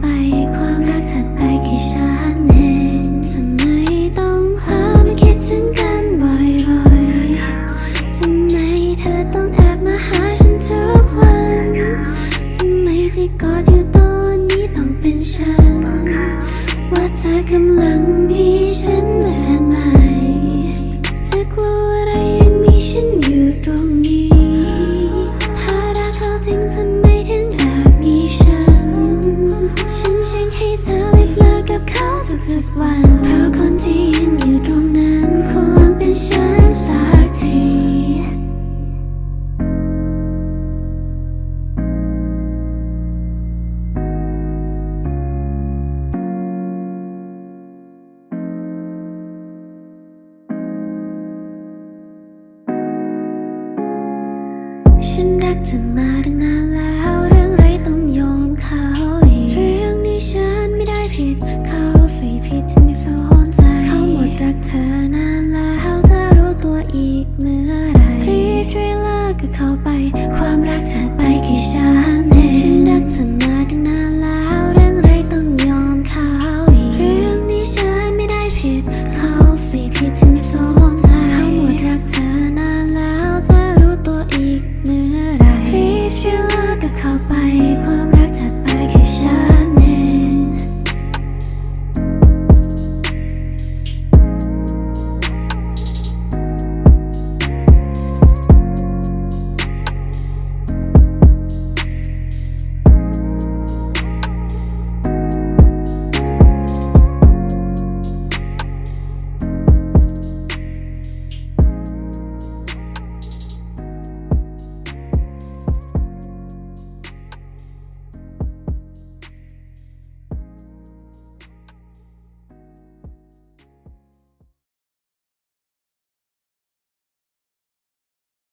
ไป ความรักถัดไปกี่ชาติเห็นทำไมต้องหามาคิดถึงกันบ่อยๆทำไมเธอต้องแอบมาหาฉันทุกวันทำไมที่กอดอยู่ตอนนี้ต้องเป็นฉัน ว่าเธอกำลังมี ฉันรักเธอ